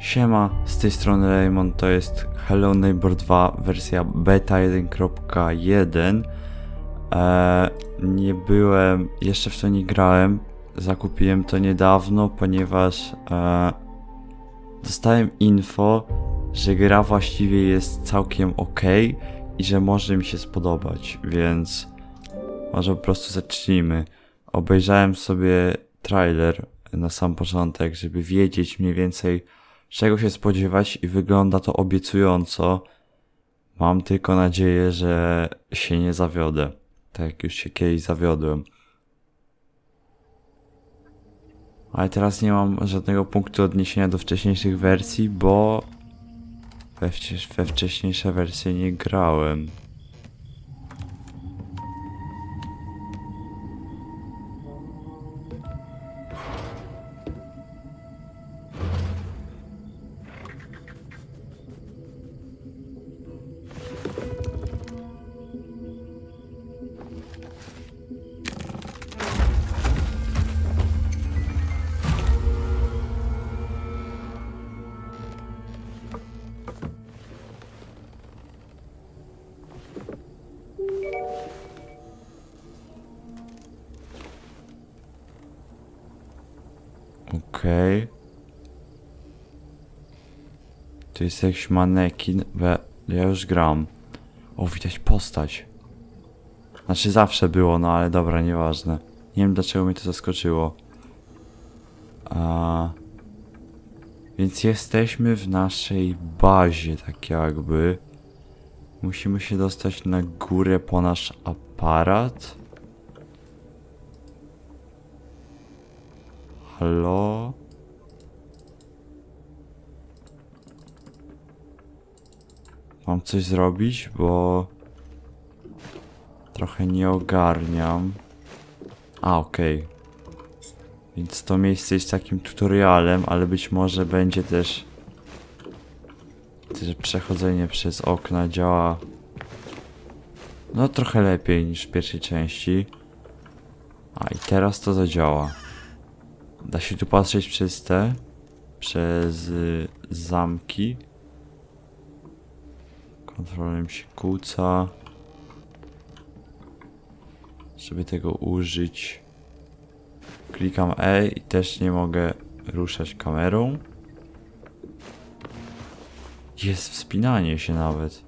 Siema, z tej strony Raymond, to jest Hello Neighbor 2 wersja beta 1.1 eee, Nie byłem, jeszcze w to nie grałem, zakupiłem to niedawno, ponieważ eee, dostałem info, że gra właściwie jest całkiem ok i że może mi się spodobać, więc może po prostu zacznijmy. Obejrzałem sobie trailer na sam początek, żeby wiedzieć mniej więcej czego się spodziewać i wygląda to obiecująco. Mam tylko nadzieję, że się nie zawiodę. Tak jak już się kiedyś zawiodłem. Ale teraz nie mam żadnego punktu odniesienia do wcześniejszych wersji, bo we, wcie- we wcześniejsze wersje nie grałem. Okej. To jest jakiś manekin. We, ja już gram. O, widać postać. Znaczy zawsze było, no ale dobra, nieważne. Nie wiem dlaczego mnie to zaskoczyło. A... Więc jesteśmy w naszej bazie, tak jakby. Musimy się dostać na górę po nasz aparat. Halo? Mam coś zrobić, bo trochę nie ogarniam. A, okej. Więc to miejsce jest takim tutorialem, ale być może będzie też że przechodzenie przez okna działa no trochę lepiej niż w pierwszej części. A i teraz to zadziała. Da się tu patrzeć przez te, przez y, zamki. Kontrolem się kłóca. Żeby tego użyć. Klikam E i też nie mogę ruszać kamerą. Jest wspinanie się nawet.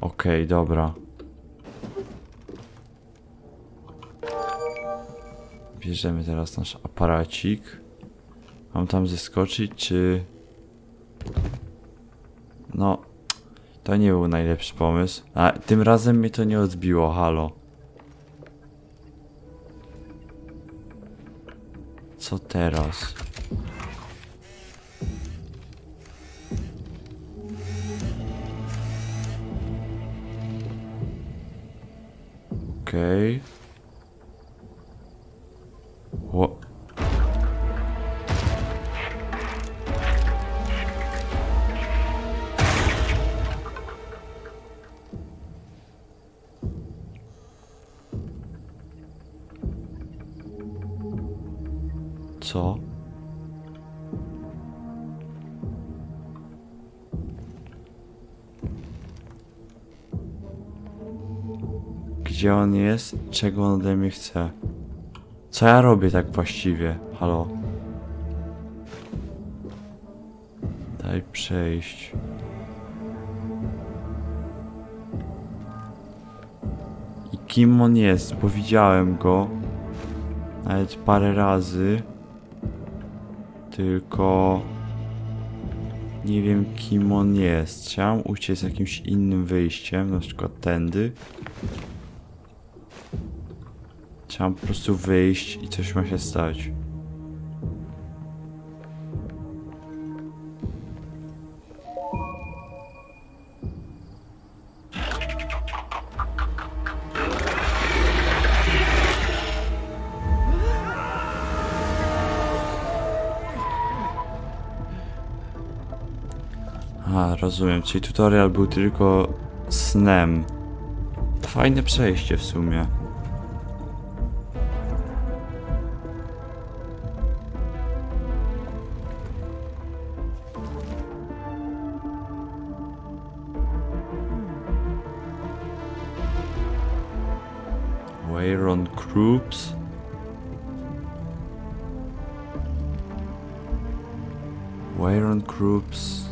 Okej, dobra. Bierzemy teraz nasz aparacik. Mam tam zeskoczyć, czy... No... To nie był najlepszy pomysł. A tym razem mnie to nie odbiło, halo. Co teraz? Okej. Ło- Gdzie on jest? Czego on ode mnie chce? Co ja robię tak właściwie? Halo? Daj przejść. I kim on jest? Bo widziałem go nawet parę razy. Tylko nie wiem kim on jest. Chciałem uciec jakimś innym wyjściem, na przykład tędy. Chciałem po prostu wyjść i coś ma się stać. A, rozumiem, czyli tutorial był tylko snem. Fajne przejście w sumie. Wayron Kroops. Wayron Kroops.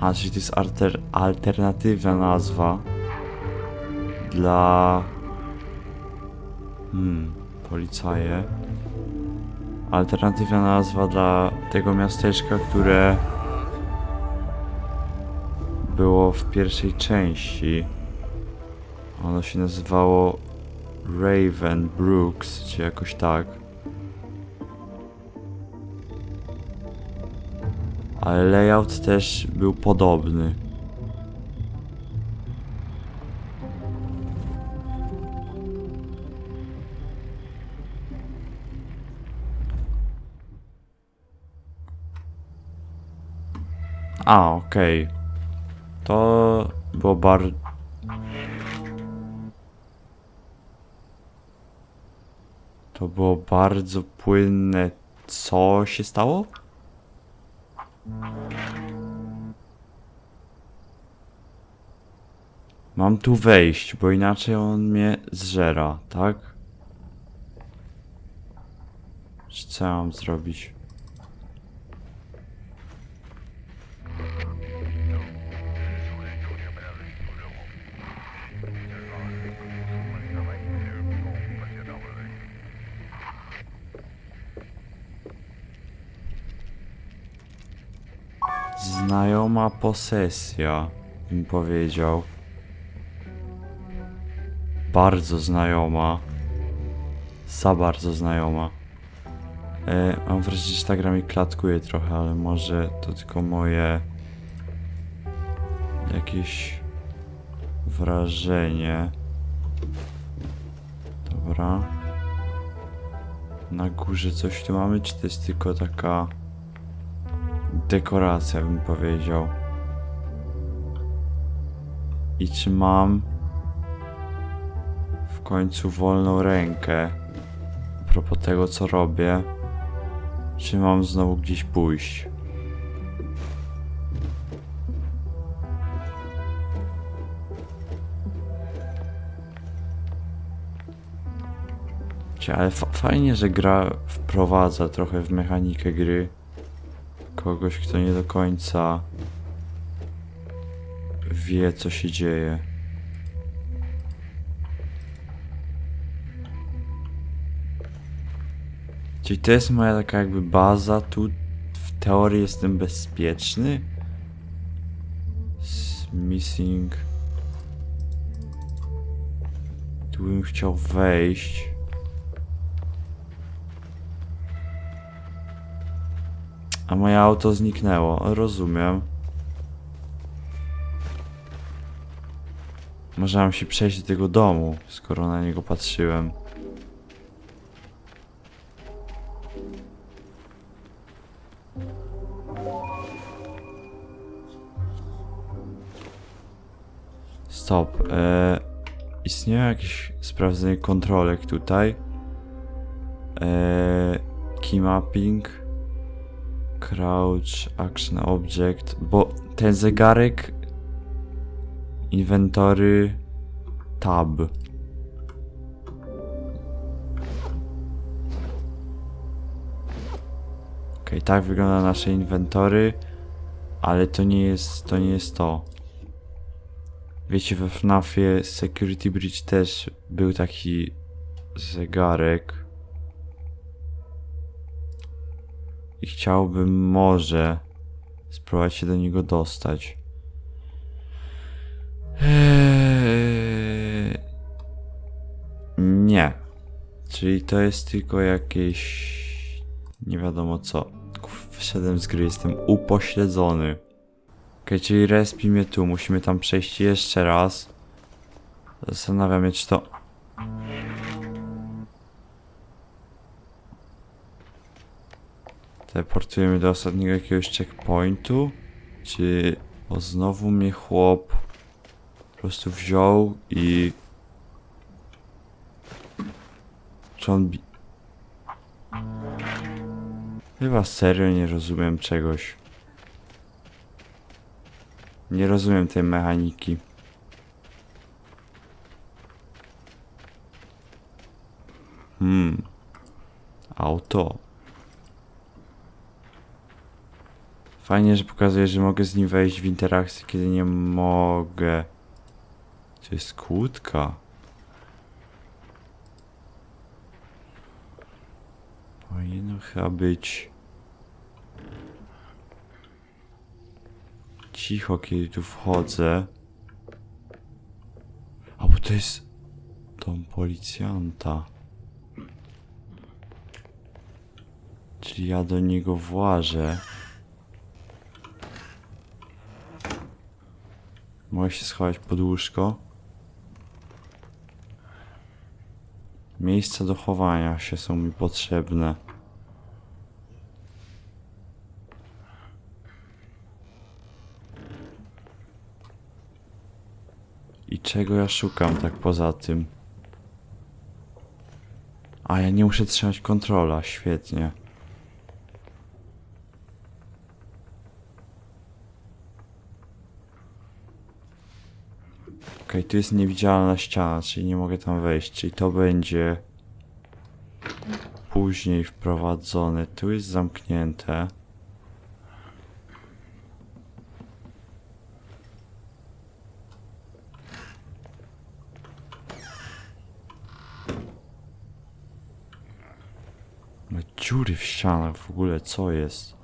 A, czyli to jest alter, alternatywna nazwa dla... Hmm, policaje. Alternatywna nazwa dla tego miasteczka, które było w pierwszej części. Ono się nazywało Raven Brooks, czy jakoś tak. Ale layout też był podobny. A, okej. To było bardzo... To było bardzo płynne. Co się stało? Mam tu wejść, bo inaczej on mnie zżera, tak? Co ja mam zrobić? Posesja, bym powiedział. Bardzo znajoma. Za bardzo znajoma. E, mam wrażenie, że ta gra mi klatkuje trochę, ale może to tylko moje jakieś wrażenie. Dobra. Na górze coś tu mamy, czy to jest tylko taka dekoracja, bym powiedział. I czy mam w końcu wolną rękę a propos tego, co robię? Czy mam znowu gdzieś pójść? Ale fa- fajnie, że gra wprowadza trochę w mechanikę gry kogoś, kto nie do końca wie, co się dzieje. Czyli to jest moja taka jakby baza, tu w teorii jestem bezpieczny? S- Missing... Tu bym chciał wejść. A moje auto zniknęło, rozumiem. Może mam się przejść do tego domu, skoro na niego patrzyłem. Stop. E, istnieją jakieś sprawdzenie kontrolek tutaj. E, key mapping. Crouch, Action Object, bo ten zegarek inwentory tab. Okej, tak wygląda nasze inwentory, ale to nie jest to nie jest to. Wiecie, we FNAFie Security Bridge też był taki zegarek. I chciałbym może spróbować się do niego dostać. Czyli to jest tylko jakieś... Nie wiadomo co. Kuf, Wyszedłem z gry, jestem upośledzony. Okej, czyli respi mnie tu. Musimy tam przejść jeszcze raz. Zastanawiam się, czy to... Teleportujemy do ostatniego jakiegoś checkpointu? Czy o znowu mnie chłop po prostu wziął i... Czy on bi... Chyba serio nie rozumiem czegoś. Nie rozumiem tej mechaniki. Hmm. Auto. Fajnie, że pokazuje, że mogę z nim wejść w interakcję, kiedy nie mogę. To jest kłódka. Powinno chyba być cicho, kiedy tu wchodzę. A bo to jest dom policjanta. Czyli ja do niego włażę. Mogę się schować pod łóżko. Miejsca do chowania się są mi potrzebne. I czego ja szukam tak poza tym? A ja nie muszę trzymać kontrola, świetnie. Okej, tu jest niewidzialna ściana, czyli nie mogę tam wejść, czyli to będzie później wprowadzone. Tu jest zamknięte. No dziury w ścianach w ogóle, co jest?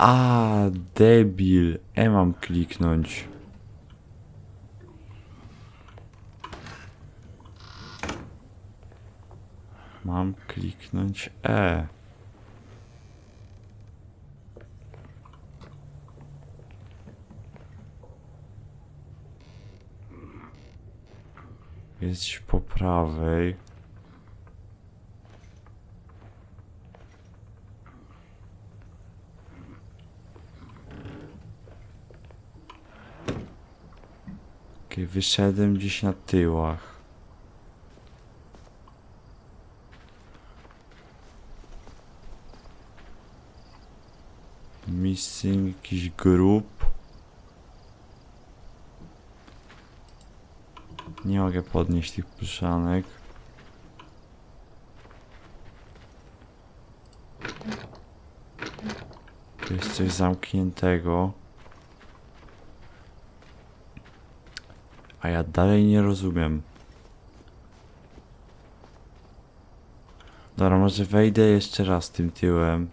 A, debil. E mam kliknąć. Mam kliknąć E. Jest po prawej. Okej, wyszedłem gdzieś na tyłach. Missing jakiś grób. Nie mogę podnieść tych puszanek. Tu jest coś zamkniętego. A ja dalej nie rozumiem. Dobra, może wejdę jeszcze raz tym tyłem.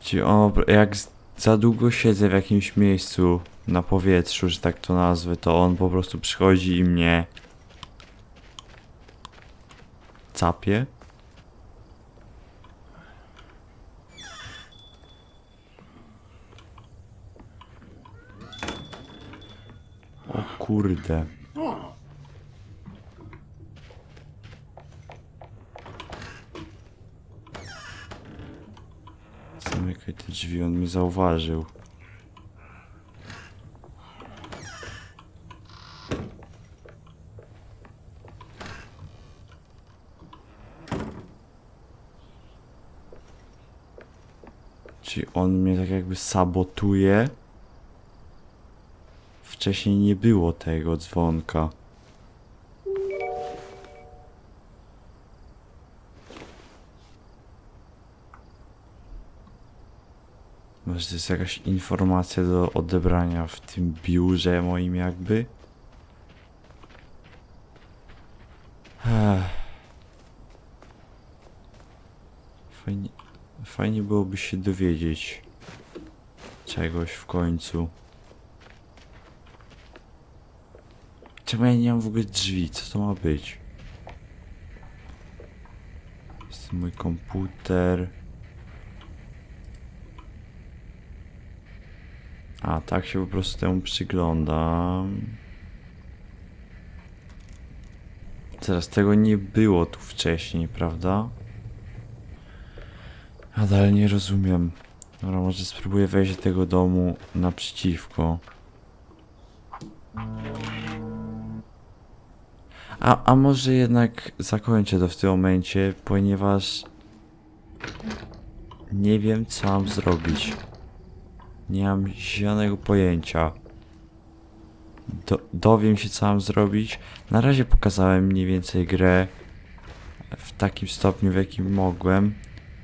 Ci jak za długo siedzę w jakimś miejscu na powietrzu, że tak to nazwę, to on po prostu przychodzi i mnie capie. O kurde. Zamykaj te drzwi, on mnie zauważył. Czyli on mnie tak jakby sabotuje. Wcześniej nie było tego dzwonka. Może to jest jakaś informacja do odebrania w tym biurze moim jakby? Fajnie, fajnie byłoby się dowiedzieć czegoś w końcu. Czemu ja nie mam w ogóle drzwi? Co to ma być? Jest mój komputer. A, tak się po prostu temu przyglądam. Teraz tego nie było tu wcześniej, prawda? A dalej nie rozumiem. Dobra, może spróbuję wejść do tego domu naprzeciwko. A, a może jednak zakończę to w tym momencie, ponieważ nie wiem co mam zrobić. Nie mam zielonego pojęcia. Do, dowiem się co mam zrobić. Na razie pokazałem mniej więcej grę w takim stopniu w jakim mogłem.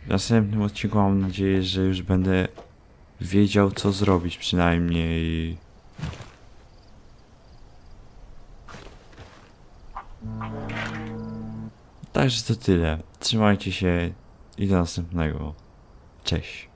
W następnym odcinku mam nadzieję, że już będę wiedział co zrobić przynajmniej. Także to tyle. Trzymajcie się i do następnego. Cześć.